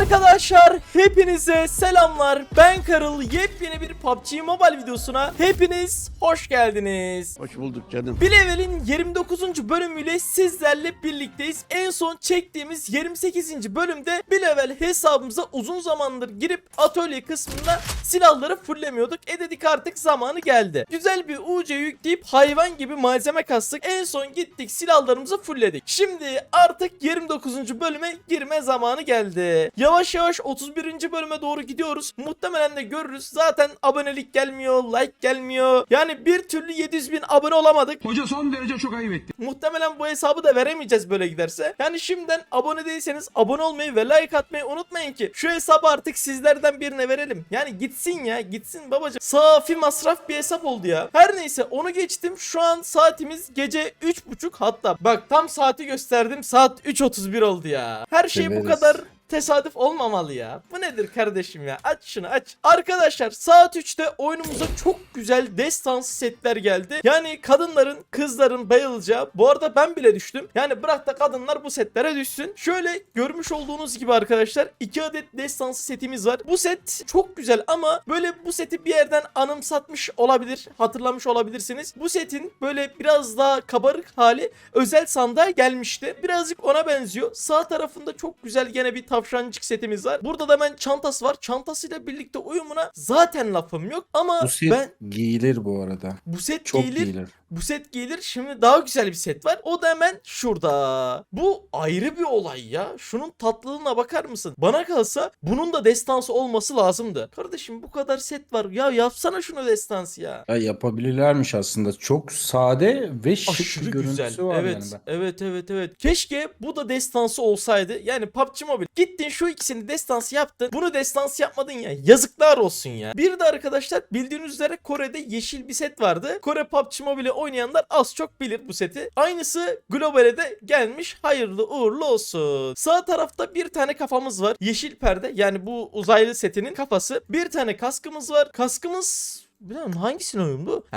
Arkadaşlar hepinize selamlar. Ben Karıl. Yepyeni bir PUBG Mobile videosuna hepiniz hoş geldiniz. Hoş bulduk canım. Bir level'in 29. bölümüyle sizlerle birlikteyiz. En son çektiğimiz 28. bölümde bir level hesabımıza uzun zamandır girip atölye kısmında silahları fullemiyorduk. E dedik artık zamanı geldi. Güzel bir UC yükleyip hayvan gibi malzeme kastık. En son gittik silahlarımızı fullledik. Şimdi artık 29. bölüme girme zamanı geldi. Yavaş yavaş 31. bölüme doğru gidiyoruz. Muhtemelen de görürüz. Zaten abonelik gelmiyor, like gelmiyor. Yani bir türlü 700 bin abone olamadık. Hoca son derece çok ayıp etti. Muhtemelen bu hesabı da veremeyeceğiz böyle giderse. Yani şimdiden abone değilseniz abone olmayı ve like atmayı unutmayın ki şu hesabı artık sizlerden birine verelim. Yani gitsin ya gitsin babacım. Safi masraf bir hesap oldu ya. Her neyse onu geçtim. Şu an saatimiz gece 3.30 hatta bak tam saati gösterdim saat 3.31 oldu ya. Her şey bu Severiz. kadar tesadüf olmamalı ya. Bu nedir kardeşim ya? Aç şunu aç. Arkadaşlar saat 3'te oyunumuza çok güzel destansı setler geldi. Yani kadınların, kızların bayılacağı. Bu arada ben bile düştüm. Yani bırak da kadınlar bu setlere düşsün. Şöyle görmüş olduğunuz gibi arkadaşlar 2 adet destansı setimiz var. Bu set çok güzel ama böyle bu seti bir yerden anımsatmış olabilir. Hatırlamış olabilirsiniz. Bu setin böyle biraz daha kabarık hali özel sandığa gelmişti. Birazcık ona benziyor. Sağ tarafında çok güzel gene bir tavşancık setimiz var. Burada da ben çantası var. Çantasıyla birlikte uyumuna zaten lafım yok. Ama Bu set ben giyilir bu arada. bu set Çok giyilir. giyilir. Bu set gelir. Şimdi daha güzel bir set var. O da hemen şurada. Bu ayrı bir olay ya. Şunun tatlılığına bakar mısın? Bana kalsa bunun da destansı olması lazımdı. Kardeşim bu kadar set var. Ya yapsana şunu destansı ya. Ya yapabilirlermiş aslında. Çok sade ve şık Aşırı bir görüntüsü güzel. var evet. yani. Ben. Evet evet evet. Keşke bu da destansı olsaydı. Yani PUBG Mobile gittin şu ikisini destansı yaptın. Bunu destansı yapmadın ya. Yazıklar olsun ya. Bir de arkadaşlar bildiğiniz üzere Kore'de yeşil bir set vardı. Kore PUBG Mobile'i oynayanlar az çok bilir bu seti. Aynısı globale de gelmiş. Hayırlı uğurlu olsun. Sağ tarafta bir tane kafamız var. Yeşil perde yani bu uzaylı setinin kafası. Bir tane kaskımız var. Kaskımız Bilmiyorum hangisine uyumlu? He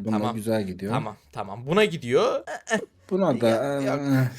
Bunda tamam. güzel gidiyor. Tamam tamam buna gidiyor. Buna da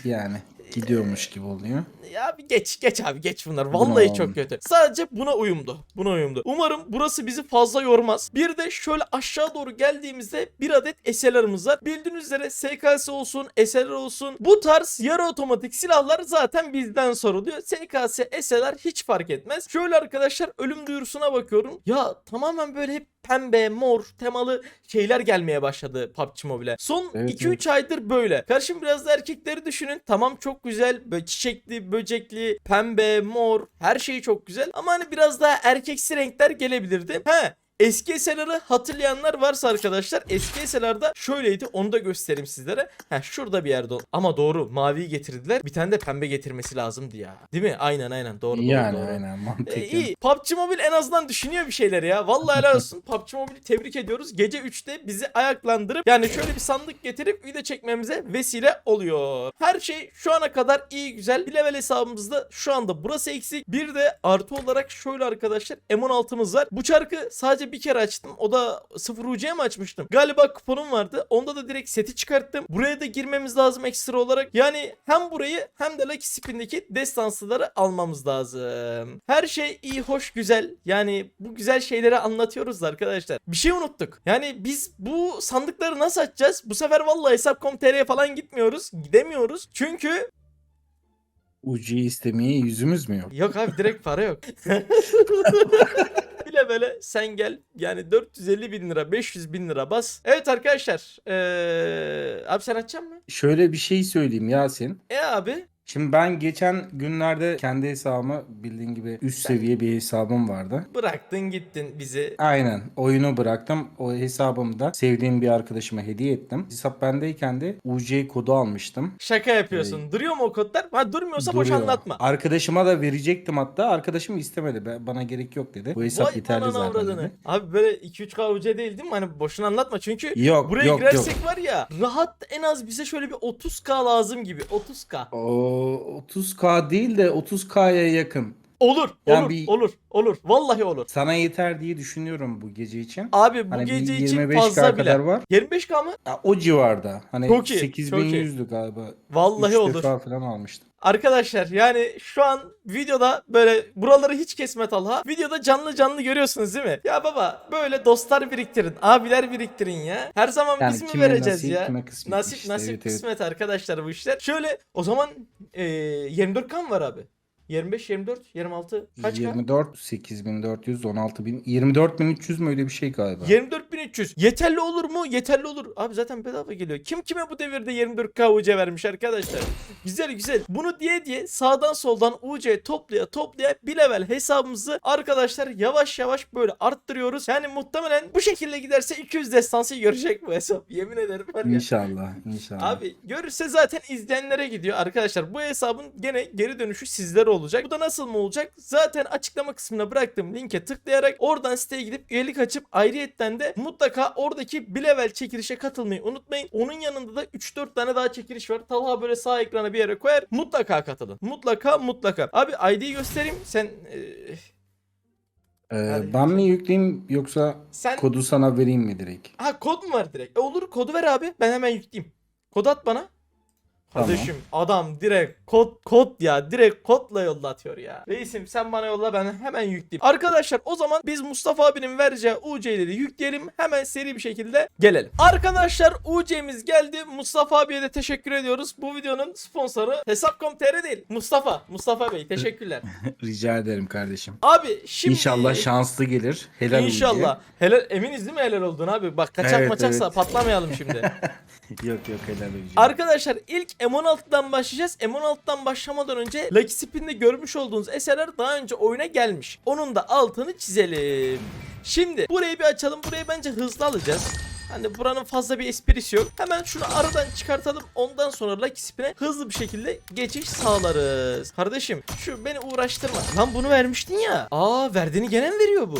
yani gidiyormuş gibi oluyor. Ya bir geç geç abi geç bunlar. Vallahi çok kötü. Sadece buna uyumlu. Buna uyumlu. Umarım burası bizi fazla yormaz. Bir de şöyle aşağı doğru geldiğimizde bir adet SLR'ımız var. Bildiğiniz üzere SKS olsun, SLR olsun. Bu tarz yarı otomatik silahlar zaten bizden soruluyor. SKS, SLR hiç fark etmez. Şöyle arkadaşlar ölüm duyurusuna bakıyorum. Ya tamamen böyle hep pembe, mor temalı şeyler gelmeye başladı PUBG Mobile. Son Evet, 2-3 aydır böyle. Karşım biraz da erkekleri düşünün. Tamam çok güzel. Böyle çiçekli, böcekli, pembe, mor. Her şey çok güzel. Ama hani biraz daha erkeksi renkler gelebilirdi. He. Eski SLR'ı hatırlayanlar varsa arkadaşlar eski SLR'da şöyleydi onu da göstereyim sizlere. Heh şurada bir yerde ama doğru maviyi getirdiler bir tane de pembe getirmesi lazımdı ya. Değil mi? Aynen aynen doğru doğru, yani doğru. aynen E, mantıklı. iyi. PUBG Mobile en azından düşünüyor bir şeyler ya. Vallahi helal olsun. PUBG Mobile'i tebrik ediyoruz. Gece 3'te bizi ayaklandırıp yani şöyle bir sandık getirip video çekmemize vesile oluyor. Her şey şu ana kadar iyi güzel. Bir level hesabımızda şu anda burası eksik. Bir de artı olarak şöyle arkadaşlar M16'mız var. Bu çarkı sadece bir kere açtım. O da 0 UC'ye mi açmıştım? Galiba kuponum vardı. Onda da direkt seti çıkarttım. Buraya da girmemiz lazım ekstra olarak. Yani hem burayı hem de Lucky Spin'deki destansıları almamız lazım. Her şey iyi, hoş, güzel. Yani bu güzel şeyleri anlatıyoruz da arkadaşlar. Bir şey unuttuk. Yani biz bu sandıkları nasıl açacağız? Bu sefer vallahi hesap.com.tr'ye falan gitmiyoruz. Gidemiyoruz. Çünkü Ucu istemeye yüzümüz mü yok? Yok abi direkt para yok. Böyle sen gel yani 450 bin lira 500 bin lira bas. Evet arkadaşlar ee, abi sen açacak mı? Şöyle bir şey söyleyeyim Yasin. E abi Şimdi ben geçen günlerde kendi hesabımı bildiğin gibi üst seviye bir hesabım vardı. bıraktın gittin bizi. Aynen oyunu bıraktım. O hesabımı da sevdiğim bir arkadaşıma hediye ettim. Hesap bendeyken de UC kodu almıştım. Şaka yapıyorsun. Duruyor mu o kodlar? Ha durmuyorsa boş Duruyor. anlatma. Arkadaşıma da verecektim hatta. Arkadaşım istemedi. "Ben- Bana gerek yok dedi. Bu hesap Vay yeterli zaten avradını. dedi. Abi böyle 2-3 UC değil değil mi? Hani boşuna anlatma çünkü Yok buraya yok girersek yok. var ya rahat en az bize şöyle bir 30k lazım gibi. 30k. O 30k değil de 30k'ya yakın. Olur. Yani olur. bir- Olur. Olur. Vallahi olur. Sana yeter diye düşünüyorum bu gece için. Abi bu Hani bir gece için 25K fazla bile. kadar var. 25k mı? Ya, o civarda. Hani Çok iyi, 8100'dü galiba. Vallahi Üç olur. defa falan almıştım. Arkadaşlar yani şu an videoda böyle buraları hiç kesme Talha. Videoda canlı canlı görüyorsunuz değil mi? Ya baba böyle dostlar biriktirin, abiler biriktirin ya. Her zaman Yani biz mi kime vereceğiz nasip, ya? kime kısmet Nasip işte. nasip Evet, evet. kısmet arkadaşlar bu işler. Şöyle o zaman e, 24 kan var abi. 25, 24, 26 kaç kan? 24 8400 16000 24300 mü öyle bir şey galiba. 24.300. Yeterli olur mu? Yeterli olur. Abi zaten bedava geliyor. Kim kime bu devirde 24k UC vermiş arkadaşlar? güzel güzel. Bunu diye diye sağdan soldan UC toplaya toplaya bir level hesabımızı arkadaşlar yavaş yavaş böyle arttırıyoruz. Yani muhtemelen bu şekilde giderse 200 destansı görecek bu hesap. Yemin ederim var ya. İnşallah, inşallah. Abi görürse zaten izleyenlere gidiyor arkadaşlar. Bu hesabın gene geri dönüşü sizlere olacak. Bu da nasıl mı olacak? Zaten açıklama kısmına bıraktığım linke tıklayarak oradan siteye gidip üyelik açıp ayrıyetten de mutlaka oradaki bir level çekilişe katılmayı unutmayın. Onun yanında da 3-4 tane daha çekiliş var. Talha böyle sağ ekrana bir yere koyar. Mutlaka katılın. Mutlaka mutlaka. Abi ID'yi göstereyim. Sen Ee, ben mi yükleyeyim yoksa sen kodu sana vereyim mi direkt? Ha kod mu var direkt? E olur kodu ver abi. Ben hemen yükleyeyim. Kod at bana. Tamam. Kardeşim adam direkt kod kod ya direkt kodla yollatıyor ya. Reisim sen bana yolla ben hemen yükleyeyim. Arkadaşlar o zaman biz Mustafa abinin vereceği UC'leri yükleyelim hemen seri bir şekilde gelelim. Arkadaşlar UC'miz geldi. Mustafa abiye de teşekkür ediyoruz. Bu videonun sponsoru Hesap.com.tr değil. Mustafa. Mustafa Bey teşekkürler. Rica ederim kardeşim. Abi şimdi İnşallah şanslı gelir. Helal İnşallah. Helal eminiz değil mi helal olduğunu abi? Bak kaçak Evet, maçaksa evet. patlamayalım şimdi. Yok yok helal olsun. Arkadaşlar ilk M16'dan başlayacağız. M16'dan başlamadan önce Lucky Spin'de görmüş olduğunuz eserler daha önce oyuna gelmiş. Onun da altını çizelim. Şimdi burayı bir açalım. Burayı bence hızlı alacağız. Hani buranın fazla bir esprisi yok. Hemen şunu aradan çıkartalım. Ondan sonra Lucky Spin'e hızlı bir şekilde geçiş sağlarız. Kardeşim şu beni uğraştırma. Lan bunu vermiştin ya. Aa verdiğini gene mi veriyor bu?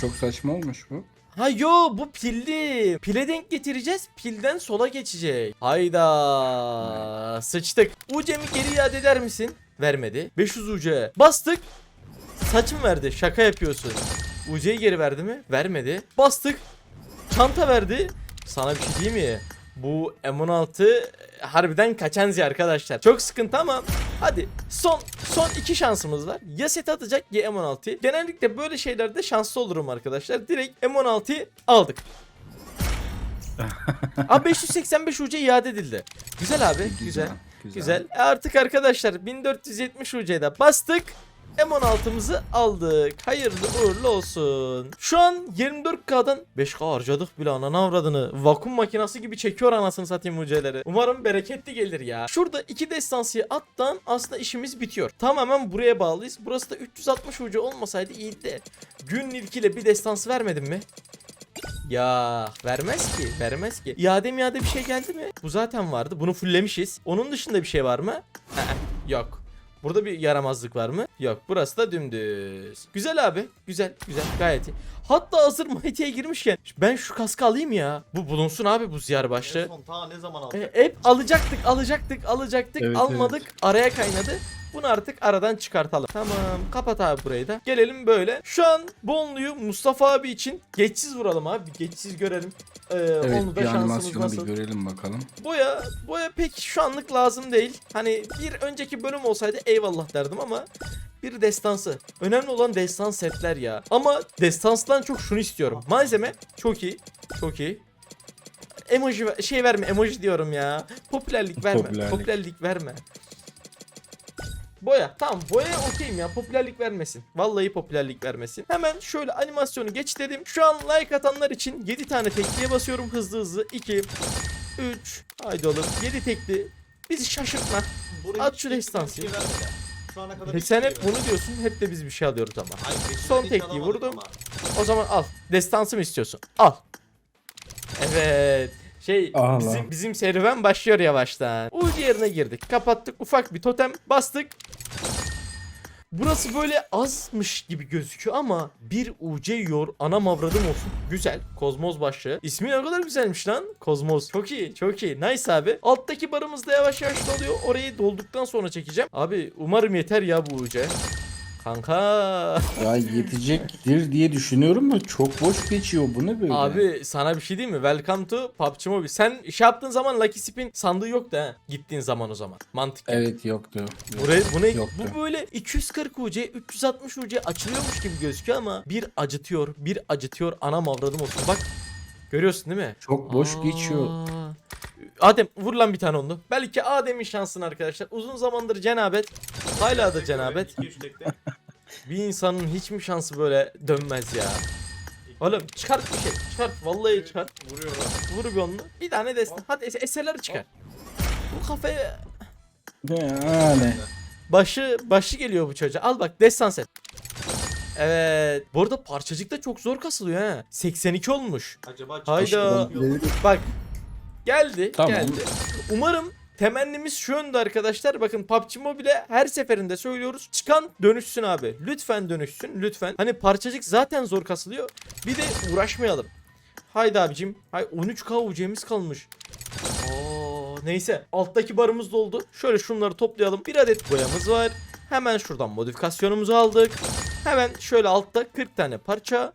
Çok saçma olmuş bu. Ha yo bu pilli. Pile denk getireceğiz. Pilden sola geçecek. Hayda. Sıçtık. UC'mi geri iade eder misin? Vermedi. 500 UC. Bastık. Saçım verdi. Şaka yapıyorsun. UC'yi geri verdi mi? Vermedi. Bastık. Çanta verdi. Sana bir şey diyeyim mi? Bu M16 harbiden kaçenzi arkadaşlar. Çok sıkıntı ama hadi son son iki şansımız var. Ya set atacak ya M16'yı. Genellikle böyle şeylerde şanslı olurum arkadaşlar. Direkt M16'yı aldık. Abi 585 UC iade edildi. Güzel abi güzel. Güzel. E Artık arkadaşlar 1470 UC'de bastık. M16'mızı aldık. Hayırlı uğurlu olsun. Şu an 24K'dan 5K harcadık bile ananı avradını. Vakum makinası gibi çekiyor anasını satayım UC'leri. Umarım bereketli gelir ya. Şurada iki destansıyı attan aslında işimiz bitiyor. Tamamen buraya bağlıyız. Burası da 360 UC olmasaydı iyiydi. Gün ilkiyle bir destansı vermedim mi? Ya vermez ki vermez ki. İade mi iade bir şey geldi mi? Bu zaten vardı. Bunu fulllemişiz. Onun dışında bir şey var mı? Yok. Burada bir yaramazlık var mı? Yok. Burası da dümdüz. Güzel abi. Güzel. Güzel. Gayet iyi. Hatta hazır Mighty'ye girmişken ben şu kaskı alayım ya. Bu bulunsun abi bu ziyar En başlığı. son ta ne zaman aldın? E, hep alacaktık, alacaktık, alacaktık, Evet, almadık, araya kaynadı. Bunu artık aradan çıkartalım. Tamam, kapat abi burayı da. Gelelim böyle. Şu an Bonlu'yu Mustafa abi için geçsiz vuralım abi. Bir geçsiz görelim. Ee, Evet onu da bir animasyonu nasıl? bir görelim bakalım. Boya, boya pek şu anlık lazım değil. Hani bir önceki bölüm olsaydı eyvallah derdim ama bir destansı. Önemli olan destans setler ya. Ama destanstan çok şunu istiyorum. Malzeme çok iyi. Çok iyi. Emoji şey verme emoji diyorum ya. Popülerlik verme. Popülerlik, Popülerlik. verme. Boya. Tamam boyaya okeyim ya. Popülerlik vermesin. Vallahi popülerlik vermesin. Hemen şöyle animasyonu geç dedim. Şu an like atanlar için 7 tane tekliye basıyorum hızlı hızlı. 2 3 Haydi oğlum 7 tekli. Bizi şaşırtma. Buraya At şu destansı. şey vermedi. Şu ana kadar E hiç sen şey hep vermedi. bunu diyorsun. Hep de biz bir şey alıyoruz ama. Hayır, Son tekliği vurdum. ama. O zaman al. Destansı mı istiyorsun? Al. Evet. Şey Allah. bizim bizim serüven başlıyor yavaştan. Ucu yerine girdik. Kapattık ufak bir totem bastık. Burası böyle azmış gibi gözüküyor ama bir UC yiyor anam avradım olsun. Güzel. Kozmoz başlığı. İsmi ne kadar güzelmiş lan. Kozmoz. Çok iyi. Çok iyi. Nice abi. Alttaki barımız da yavaş yavaş doluyor. Orayı dolduktan sonra çekeceğim. Abi umarım yeter ya bu UC. Kanka. Ya yetecektir diye düşünüyorum da çok boş geçiyor. Bu ne böyle? Abi sana bir şey diyeyim mi? Welcome to PUBG Mobile. Sen iş yaptığın zaman Lucky Spin sandığı yoktu ha. Gittiğin zaman o zaman. Mantık. Evet yoktu. Yok. Buraya, bu ne? Yoktu. Bu böyle 240 UC, 360 UC açılıyormuş gibi gözüküyor ama bir acıtıyor, bir acıtıyor. Anam avradım olsun. Bak. Görüyorsun değil mi? Çok boş Aa. geçiyor. Adem vur lan bir tane onu. Belki Adem'in şansını arkadaşlar. Uzun zamandır cenabet. Hala da cenabet. 2-3 tekte. Bir insanın hiç mi şansı böyle dönmez ya? Oğlum çıkart bir şey. Çıkart. Vallahi çıkart. Vuruyorum. Vur bir onu. Bir tane destan. Hadi es- eserleri çıkar. Bu kafaya Yani. başı başı geliyor bu çocuğa. Al bak destan set. Evet. Bu arada parçacık da çok zor kasılıyor ha. 82 olmuş. Acaba Hayda. Bak. Geldi. Tamam. Geldi. Umarım temennimiz şu yönde arkadaşlar. Bakın PUBG Mobile her seferinde söylüyoruz. Çıkan dönüşsün abi. Lütfen dönüşsün. Lütfen. Hani parçacık zaten zor kasılıyor. Bir de uğraşmayalım. Haydi abicim. Hay 13k UC'miz kalmış. Aa, neyse. Alttaki barımız doldu. Şöyle şunları toplayalım. Bir adet boyamız var. Hemen şuradan modifikasyonumuzu aldık. Hemen şöyle altta 40 tane parça.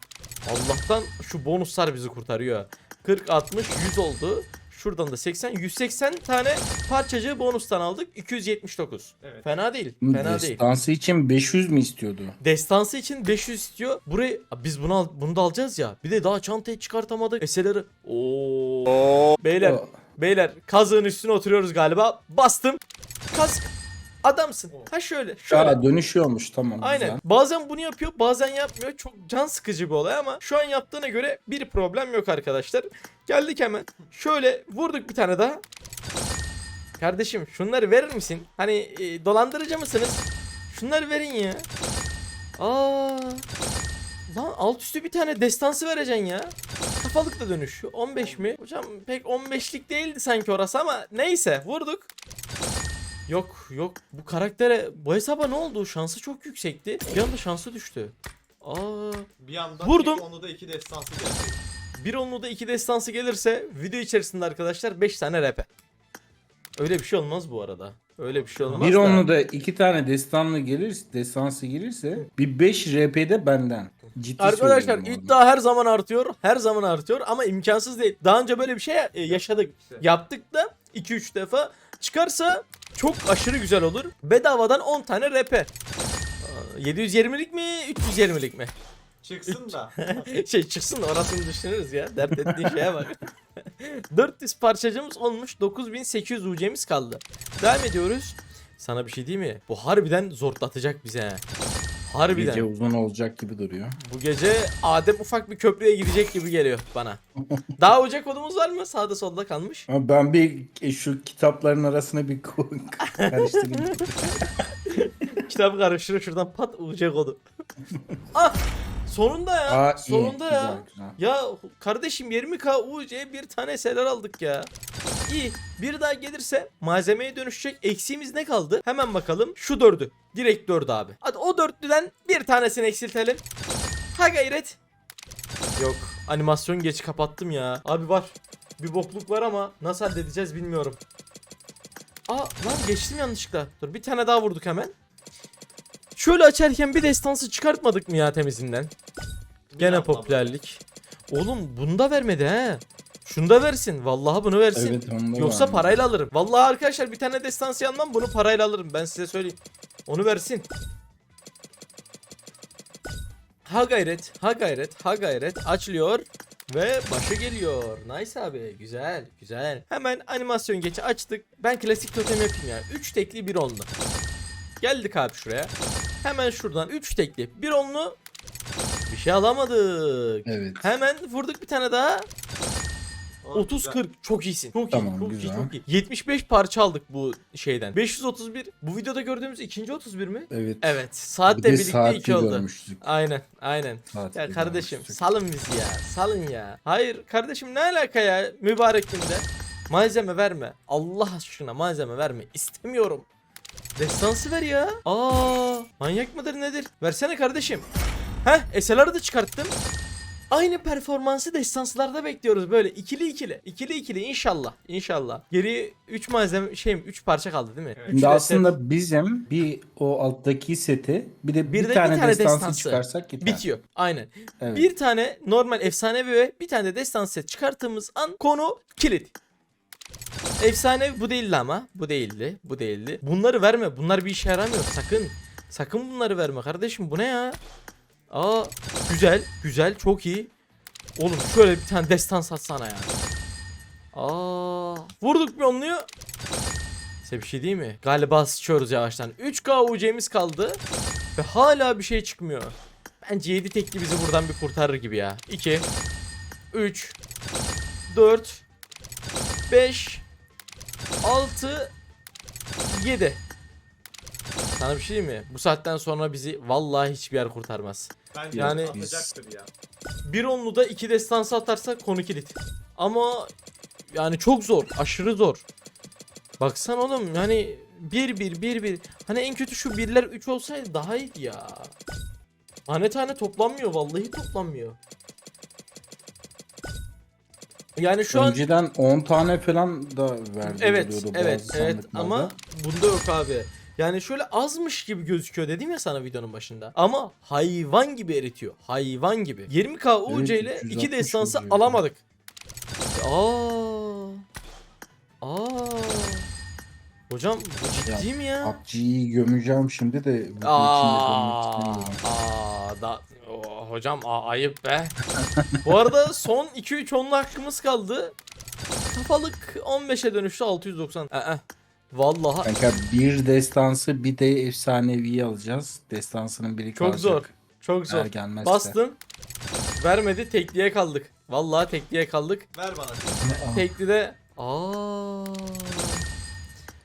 Allah'tan şu bonuslar bizi kurtarıyor. 40, 60, 100 oldu. Şuradan da 80, 180 tane parçacığı bonustan aldık. 279. Evet. Fena değil. Fena değil. Destansı için 500 mi istiyordu? Destansı için 500 istiyor. Burayı biz bunu al, bunu da alacağız ya. Bir de daha çantayı çıkartamadık. Eserleri. Oo. Beyler, beyler kazığın üstüne oturuyoruz galiba. Bastım. Kask. Adamsın. Ha şöyle, şöyle. Aa, dönüşüyormuş tamam Aynen. güzel. Bazen bunu yapıyor, bazen yapmıyor. Çok can sıkıcı bir olay ama şu an yaptığına göre bir problem yok arkadaşlar. Geldik hemen. Şöyle vurduk bir tane daha. Kardeşim şunları verir misin? Hani e, dolandırıcı mısınız? Şunları verin ya. Aa. Lan alt üstü bir tane destansı vereceksin ya. Kafalık da dönüş. 15 mi? Hocam pek 15'lik değildi sanki orası ama neyse vurduk. Yok yok bu karaktere bu hesaba ne oldu? Şansı çok yüksekti. Bir anda şansı düştü. Aa, Bir anda Vurdum. onu da 2 destansı gelecek. bir onlu da iki destansı gelirse video içerisinde arkadaşlar 5 tane RP. Öyle bir şey olmaz bu arada. Öyle bir şey olmaz. Bir da. onlu da iki tane destanlı gelirse, destansı gelirse bir 5 RP'de benden. Ciddi Arkadaşlar söylüyorum iddia her zaman artıyor. Her zaman artıyor ama imkansız değil. Daha önce böyle bir şey e, yaşadık. Yaptık da 2-3 defa. Çıkarsa çok aşırı güzel olur. Bedavadan 10 tane RP. Aa, 720'lik mi 320'lik mi? Çıksın da. şey çıksın da orasını düşünürüz ya. Dert ettiğin şeye bak. 400 parçacığımız olmuş. 9800 UC'miz kaldı. Devam ediyoruz. Sana bir şey diyeyim mi? Bu harbiden zorlatacak bize. Harbiden. Gece uzun olacak gibi duruyor. Bu gece Adem ufak bir köprüye gidecek gibi geliyor bana. Daha ocak kodumuz var mı? Sağda solda kalmış. Ama ben bir e, şu kitapların arasına bir ko- karıştırayım. Kitabı karıştırır şuradan pat ocak kodu. ah! Sonunda ya. Aa, iyi, sonunda ya. güzel, güzel. Ya kardeşim 20k UC bir tane seler aldık ya. İyi. Bir daha gelirse malzemeye dönüşecek. Eksiğimiz ne kaldı? Hemen bakalım. Şu dördü. Direkt dördü abi. Hadi o dörtlüden bir tanesini eksiltelim. Ha gayret. Yok. Animasyon geç kapattım ya. Abi var. Bir bokluk var ama nasıl halledeceğiz bilmiyorum. Aa lan geçtim yanlışlıkla. Dur bir tane daha vurduk hemen. Şöyle açarken bir destansı çıkartmadık mı ya temizinden? Gene popülerlik. Oğlum bunu da vermedi he. Şunu da versin. Vallahi bunu versin. Evet onda Yoksa var. parayla alırım. Vallahi arkadaşlar bir tane destansı almam bunu parayla alırım. Ben size söyleyeyim. Onu versin. Ha gayret, ha gayret, ha gayret açılıyor ve başı geliyor. Nice abi, güzel, güzel. Hemen animasyon geçi açtık. Ben klasik totem yapayım ya. 3 tekli bir onlu. Geldik abi şuraya. Hemen şuradan 3 tekli bir onlu. Bir şey alamadık. Evet. Hemen vurduk bir tane daha. O 30 güzel. 40 çok iyisin. Çok Tamam, iyi, çok güzel. iyi, çok iyi. 75 parça aldık bu şeyden. 531. Bu videoda gördüğümüz ikinci 31 mi? Evet. Evet. Bir Saatle de birlikte saatli iki oldu. görmüştük. Aynen, aynen. Saatli Ya kardeşim görmüştük. salın bizi ya. Salın ya. Hayır kardeşim ne alaka ya mübarek günde. Malzeme verme. Allah aşkına malzeme verme. İstemiyorum. Destansı ver ya. Aa, manyak mıdır nedir? Versene kardeşim. Heh, SLR'ı da çıkarttım. Aynı performansı destanslarda bekliyoruz böyle ikili ikili. İkili ikili inşallah. İnşallah. Geri 3 malzeme şey 3 parça kaldı değil mi? Evet. Şimdi aslında set bizim bir o alttaki seti bir de bir, Bir de bir tane, tane destansı, destansı. çıkarsak yeter. bitiyor. Aynen. Evet. Bir tane normal efsanevi ve bir tane de destan set çıkarttığımız an konu kilit. Efsanevi bu değildi ama. Bu değildi. Bu değildi. Bunları verme. Bunlar bir işe yaramıyor. Sakın. Sakın bunları verme kardeşim. Bu ne ya? Aa güzel. Güzel. Çok iyi. Oğlum şöyle bir tane destan satsana ya. Aa vurduk bir onluyu. Size bir şey değil mi? Galiba sıçıyoruz yavaştan. 3K UC'miz kaldı. Ve hala bir şey çıkmıyor. Bence 7 tekli bizi buradan bir kurtarır gibi ya. 2 3 4 5 6 7 Sana bir şey mi? Bu saatten sonra bizi vallahi hiçbir yer kurtarmaz. Bence Yani- atacaktır ya. Bir onlu da iki destansı atarsak konu kilit. Ama yani çok zor. Aşırı zor. Baksan oğlum yani 1 1 1 1. Hani en kötü şu birler 3 olsaydı daha iyiydi ya. Tane tane toplanmıyor vallahi toplanmıyor. Yani şu an Önceden 10 tane falan da verdi evet evet evet ama bunda yok abi. Yani şöyle azmış gibi gözüküyor dedim ya sana videonun başında. Ama hayvan gibi eritiyor. Hayvan gibi. 20k UC ile Evet, 2 360 destansı alamadık. Aa. Aa. Hocam bu Ya, ciddi mi ya? PUBG'yi gömeceğim şimdi de Aa, aa, da, Oo, hocam aa, ayıp be. Bu arada son 2-3 onlu hakkımız kaldı. Kafalık 15'e dönüştü 690. Ee, vallahi Kanka bir destansı bir de efsaneviyi alacağız. Destansının biri çok kalacak. zor. Çok zor. Eğer gelmezse. Bastım. Vermedi tekliye kaldık. Vallahi tekliye kaldık. Ver bana. Teklide aa.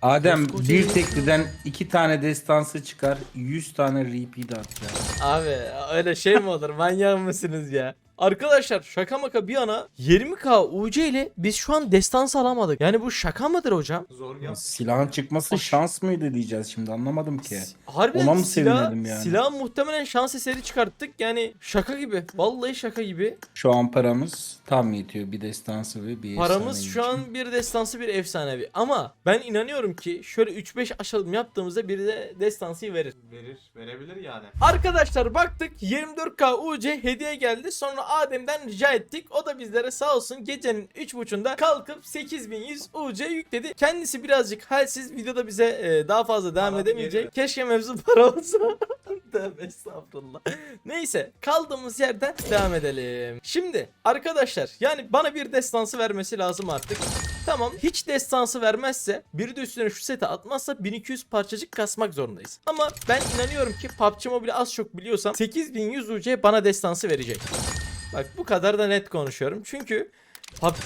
Adem Koskoca bir herif tekliden iki tane destansı çıkar 100 tane repeat atacağız. Abi öyle şey mi olur? Manyak mısınız ya? Arkadaşlar şaka maka bir ana 20k UC ile biz şu an destans alamadık. Yani bu şaka mıdır hocam? Zor yap. Silahın çıkması Aş- şans mıydı diyeceğiz şimdi anlamadım ki. Harbiden Ona mı silah, sevinelim yani? silah muhtemelen şans eseri çıkarttık. Yani şaka gibi. Vallahi şaka gibi. Şu an paramız tam yetiyor bir destansı ve bir Paramız şu için. an bir destansı bir efsanevi. Ama ben inanıyorum ki şöyle 3-5 aşalım yaptığımızda biri de destansı verir. Verir. Verebilir yani. Arkadaşlar baktık 24K UC hediye geldi. Sonra Adem'den rica ettik. O da bizlere sağ olsun gecenin 3.30'unda kalkıp 8100 UC yükledi. Kendisi birazcık halsiz. Videoda bize e, daha fazla devam Para edemeyecek. geri. Keşke mevzu para olsa. Tövbe estağfurullah. Neyse kaldığımız yerden devam edelim. Şimdi arkadaşlar yani bana bir destansı vermesi lazım artık. Tamam hiç destansı vermezse biri de üstüne şu sete atmazsa 1200 parçacık kasmak zorundayız. Ama ben inanıyorum ki PUBG Mobile'i az çok biliyorsam 8100 UC bana destansı verecek. Bak bu kadar da net konuşuyorum. Çünkü PUBG...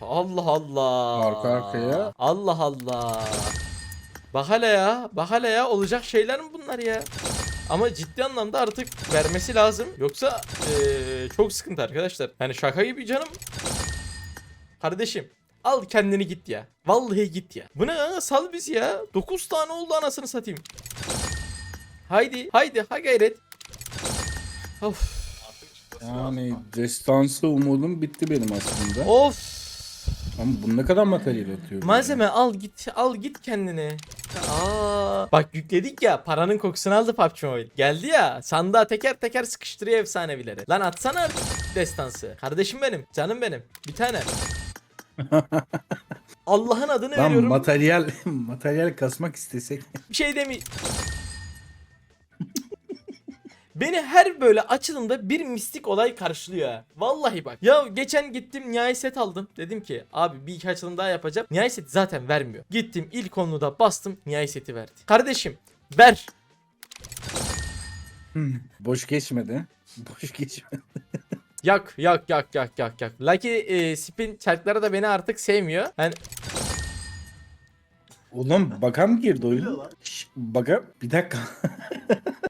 Allah Allah. Arka arkaya. Allah Allah. Bak hele ya. Bak hele ya. Olacak şeyler mi bunlar ya? Ama ciddi anlamda artık vermesi lazım. Yoksa eee, çok sıkıntı arkadaşlar. Yani şaka gibi canım. Kardeşim al kendini git ya. Vallahi git ya. Bu ne ya? Sal bizi ya. 9 tane oldu anasını satayım. Haydi haydi ha gayret. Of Yani destansı umudum bitti benim aslında. of. Ama bu ne kadar materyal atıyor. Malzeme al git al git kendine. Aa, bak yükledik ya paranın kokusunu aldı PUBG Mobile. Geldi ya sandığa teker teker sıkıştırıyor efsanevileri. Lan atsana artık destansı. Kardeşim benim canım benim bir tane. Allah'ın adını Lan veriyorum. materyal materyal kasmak istesek. bir şey demi. Beni her böyle açılımda bir mistik olay karşılıyor ha. Vallahi bak. Ya geçen gittim nihai set aldım. Dedim ki abi bir iki açılım daha yapacağım. Nihai set zaten vermiyor. Gittim ilk konuda bastım nihai seti verdi. Kardeşim ver. Boş geçmedi. Boş geçmedi. Yak yak yak yak yak yak. Lucky e, spin çarkları da beni artık sevmiyor. Yani Oğlum bakan girdi Öyle oyuna. lan. Şş, Baka bir dakika.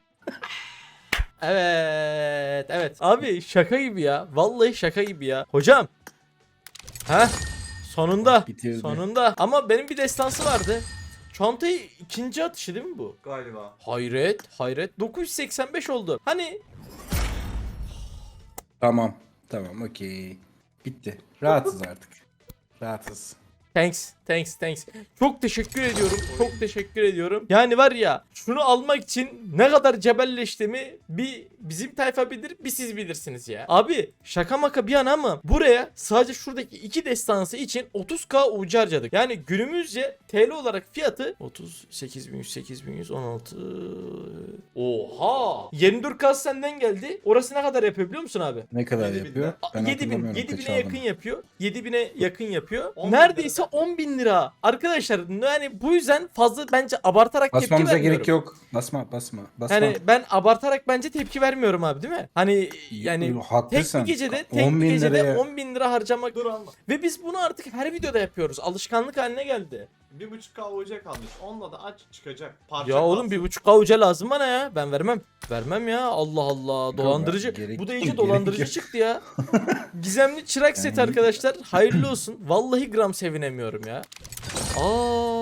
evet evet. Abi şaka gibi ya. Vallahi şaka gibi ya. Hocam. Ha? Sonunda. Bitirdi. Sonunda. Ama benim bir destansı vardı. Çantayı ikinci atışı değil mi bu? Galiba. Hayret, hayret. 985 oldu. Hani Tamam. Tamam okey. Bitti. Rahatız artık. Rahatız. Thanks, thanks, thanks. Çok teşekkür ediyorum. Çok teşekkür ediyorum. Yani var ya şunu almak için ne kadar cebelleştiğimi bir bizim tayfa bilir, bir siz bilirsiniz ya. Abi şaka maka bir yana ama buraya sadece şuradaki iki destansı için 30k ucu harcadık. Yani günümüzce TL olarak fiyatı 38.100, 8.100, 16. Oha! 24k senden geldi. Orası ne kadar yapıyor biliyor musun abi? Ne kadar 7000'den. yapıyor? Ben 7000 hatırlamıyorum 7000'e kaç yakın yapıyor. 7000'e yakın yapıyor. 10 Neredeyse 10 bin lira. Arkadaşlar yani bu yüzden fazla bence abartarak tepki Basmamıza vermiyorum. gerek yok. Basma basma. Basma. Yani ben abartarak bence tepki vermiyorum abi değil mi? Hani yani tek Haklısın. bir gecede tek 10 bir bin gecede liraya- 10 bin lira harcamak ve biz bunu artık her videoda yapıyoruz. Alışkanlık haline geldi. 1.5K OC kalmış. Onunla da aç çıkacak. Parça Ya oğlum kalsın. bir buçuk avuca lazım bana ya. Ben vermem. Vermem ya. Allah Allah. Dolandırıcı. gerek- Bu da iyice dolandırıcı yok. çıktı ya. Gizemli çırak seti Yani- arkadaşlar. Hayırlı olsun. Vallahi gram sevinemiyorum ya. Aa,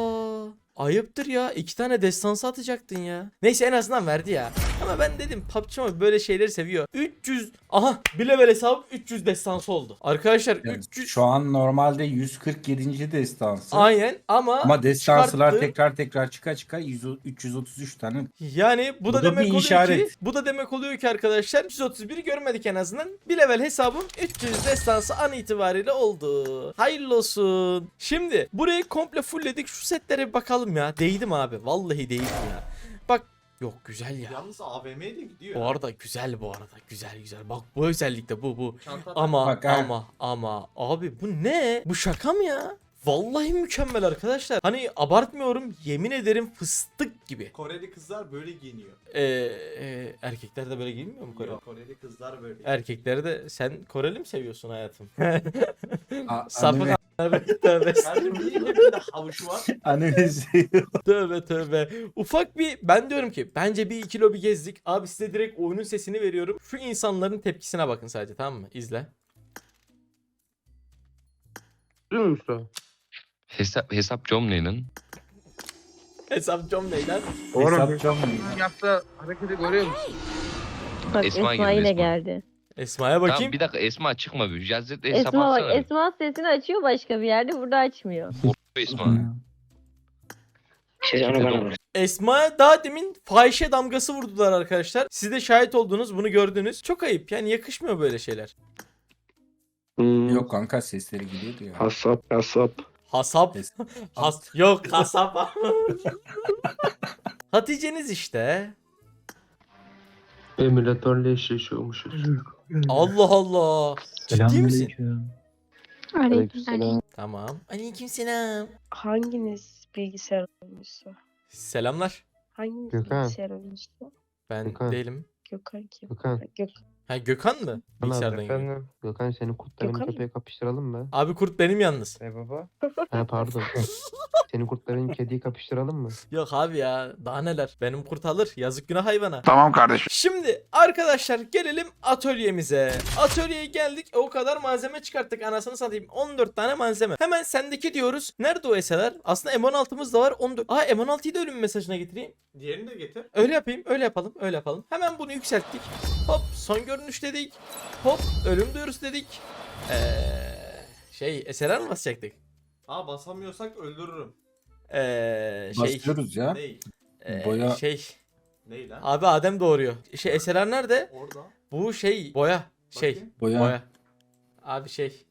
ayıptır ya. İki tane destansı atacaktın ya. Neyse en azından verdi ya. Ama ben dedim PUBG böyle şeyleri seviyor. 300 aha bir level hesabı 300 destansı oldu. Arkadaşlar Yani 300 Şu an normalde 147. destansı. Aynen ama Ama destansılar çıkarttı. tekrar tekrar çıka çıka 100 333 tane. Yani bu, Bu da, da demek oluyor işaret. ki bu da demek oluyor ki arkadaşlar 331 görmedik en azından. Bir level hesabım 300 destansı an itibariyle oldu. Hayırlı olsun. Şimdi burayı komple fullledik. Şu setlere bir bakalım ya. Değdim abi. Vallahi değdim ya. Bak yok güzel ya. Yalnız AVM'ye de gidiyor. Bu arada güzel bu arada. Güzel güzel. Bak bu özellikle bu bu. Çanta Ama Bak ha. ama ama abi bu ne? Bu şaka mı ya? Vallahi mükemmel arkadaşlar. Hani abartmıyorum yemin ederim fıstık gibi. Koreli kızlar böyle giyiniyor. Ee, e, erkekler de böyle giyinmiyor mu Kore? Yok, Koreli kızlar böyle. Erkekleri de sen Koreli mi seviyorsun hayatım? A- Sapık a- tövbe Kardeşim niye hepinde havuç var? seviyor. tövbe tövbe. Ufak bir ben diyorum ki bence bir iki lobi gezdik. Abi size direkt oyunun sesini veriyorum. Şu insanların tepkisine bakın sadece tamam mı? İzle. Duyuyor musun? Hesap, hesap Comley'nin. Hesap John Bey'den. Hesap canlı. Yaptığı hareketi görüyor musun? Bak Esma Esma, yine Esma. geldi. Esma'ya bakayım. Tamam bir dakika Esma çıkma bir. Yazdıkta hesap Esma bak atsana. bir. Esma sesini açıyor başka bir yerde burada açmıyor. Esma. Onu bana bırakın. Esma'ya daha demin fahişe damgası vurdular arkadaşlar. Siz de şahit oldunuz bunu gördünüz. Çok ayıp yani yakışmıyor böyle şeyler. Hmm. Yok kanka sesleri gidiyordu ya. Hasap hasap. Hasap. Es- Has yok kasap. Hatice'niz işte. Emülatörle eşleşiyormuşuz. Allah Allah. Ciddi misin? Aleykümselam. Tamam. Aleykümselam. Hanginiz bilgisayar oyuncusu? Selamlar. Hanginiz Gökhan. bilgisayar oyuncusu? Ben Gökhan. değilim. Gökhan kim? Gökhan. Gök Ha Gökhan mı? Bilgisayardan geliyor. Efendim. Gökhan senin kurtla Gökhan köpeğe kapıştıralım mı? Abi kurt benim yalnız. E baba. ha pardon. senin kurtla benim kediyi kapıştıralım mı? Yok abi ya daha neler. Benim kurt alır. Yazık günah hayvana. Tamam kardeşim. Şimdi arkadaşlar gelelim atölyemize. Atölyeye geldik. O kadar malzeme çıkarttık anasını satayım. 14 tane malzeme. Hemen sendeki diyoruz. Nerede o eseler? Aslında M16'mız da var. 14. Aa M16'yı da ölüm mesajına getireyim. Diğerini de getir. Öyle yapayım, öyle yapalım, öyle yapalım. Hemen bunu yükselttik. Hop, son görünüş dedik. Hop, ölüm duyurusu dedik. Ee, şey, eserler mi basacaktık? Aa basamıyorsak öldürürüm. Ee, şey, Basıyoruz ya. Ney? ee, boya- şey. Ney lan? Abi Adem doğuruyor. Şey, eserler nerede? Orada. Bu şey, boya. Şey, Bakayım. Boya. boya. Abi şey,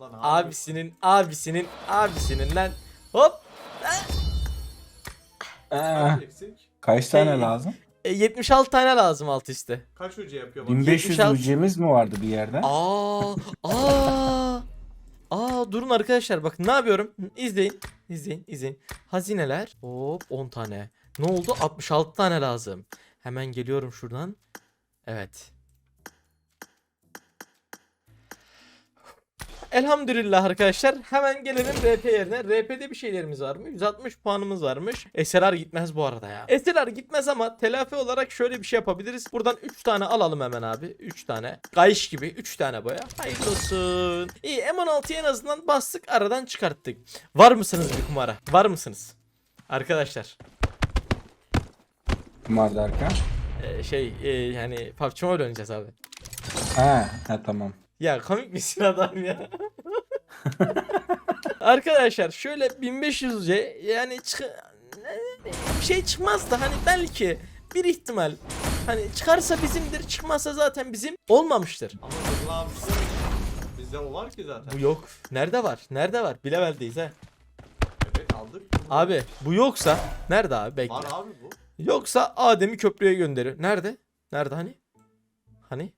Lan abi. abisinin, abisinin, abisinin lan. Hop, Aa, Kaç eksik? kaç Şey- tane lazım? E, 76 tane lazım alt üstte. Kaç hoca yapıyor bak. 1500 76 UC'miz mi vardı bir yerde? Aa, aa, aa durun arkadaşlar bakın ne yapıyorum? İzleyin, izleyin, izleyin. Hazineler. Hop 10 tane. Ne oldu? 66 tane lazım. Hemen geliyorum şuradan. Evet. Elhamdülillah arkadaşlar. Hemen gelelim RP yerine. RP'de bir şeylerimiz var mı? 160 puanımız varmış. SLR gitmez bu arada ya. SLR gitmez ama telafi olarak şöyle bir şey yapabiliriz. Buradan 3 tane alalım hemen abi. 3 tane. Kayış gibi 3 tane boya. Hayırlı olsun. İyi M16'yı en azından bastık aradan çıkarttık. Var mısınız bir kumara? Var mısınız? Arkadaşlar. Kumar derken. e, şey e, yani PUBG Mobile oynayacağız abi. Ha, ha tamam. Ya komik misin adam ya? Arkadaşlar şöyle 1500C yani çık bir şey çıkmaz da hani belki bir ihtimal hani çıkarsa bizimdir çıkmazsa zaten bizim olmamıştır. Ama zırhlı abisi bizde o var ki zaten. Bu yok. Nerede var? Nerede var? Bilemel'deyiz ha. Evet aldık. Abi bu yoksa nerede abi bekle. Var abi bu. Yoksa Adem'i köprüye gönderiyor. Nerede? Nerede hani? Hani?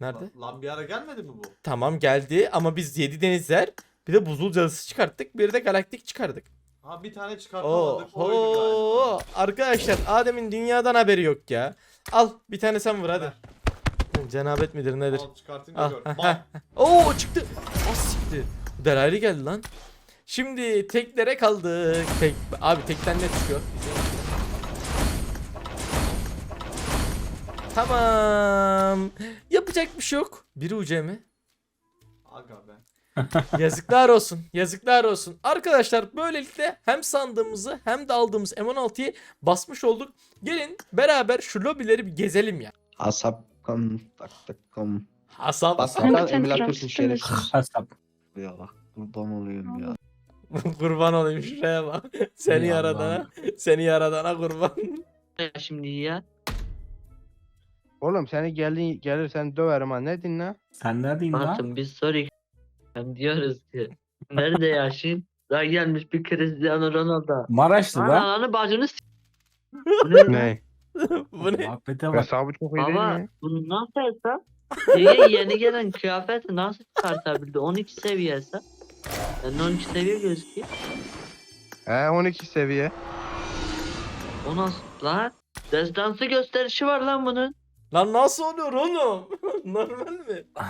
Nerede? Lan, bir ara gelmedi mi bu? Tamam geldi ama biz 7 denizler bir de buzul cadısı çıkarttık bir de galaktik çıkardık. Ha bir tane çıkartamadık. oydu Oho arkadaşlar Adem'in dünyadan haberi yok ya. Al bir tane sen vur hadi. Cenabet midir nedir? Al çıkartınca Ah, gör. ah, Bam. Oo çıktı. Az siktir. Delaylı geldi lan. Şimdi teklere kaldık. Tek abi tekten ne çıkıyor? Tamam. Yapacak bir şey yok. Biri ucu mi? Aga be. Yazıklar olsun. Yazıklar olsun. Arkadaşlar böylelikle hem sandığımızı hem de aldığımız M16'yı basmış olduk. Gelin beraber şu lobileri bir gezelim ya. Hasap. Bas Hangi bakalım sen emlak trafik kursun şerefsiz. Hasap. Ya kurban olayım ya. kurban olayım şuraya bak. Seni yaradana. Seni yaradana kurban. şimdi ya. Oğlum seni gelin gelirsen döverim ha ne dinle? Sen neredeydin lan? Bakın biz soruyoruz. Hem diyoruz ki nerede yaşın? Daha gelmiş bir Cristiano Ronaldo. Maraşlı Lan lan. ananı bacını s- Bu ne? Ne? Bu ne? Muhabbete bak. Hesabı çok iyi değil Baba mi? bu nasıl hesap? Diye yeni gelen kıyafeti nasıl çıkartabildi? 12 seviye hesap. Yani 12 seviye gözüküyor. He 12 seviye. O nasıl lan? Destansı gösterişi var lan bunun. Lan nasıl oluyor oğlum? Normal mi?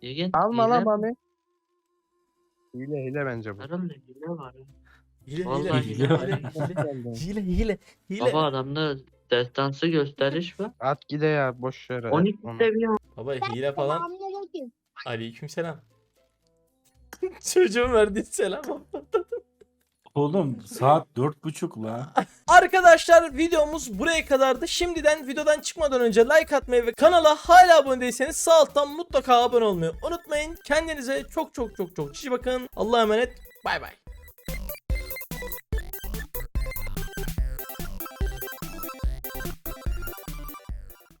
Yegen, Alma lan mi? mami. Hile hile bence bu. Herhalde hile var. ya. Hile hile Vallahi hile hile hile hile hile hile. Baba adamda destansı gösteriş var. At gide ya boş yere. 12 Onu. seviye Baba hile falan. Aleykümselam. Çocuğun verdiği selam. Oğlum saat dört buçuk la. Arkadaşlar videomuz buraya kadardı. Şimdiden videodan çıkmadan önce like atmayı ve kanala hala abone değilseniz sağ alttan mutlaka abone olmayı unutmayın. Kendinize çok çok çok çok iyi bakın. Allah'a emanet. Bay bay.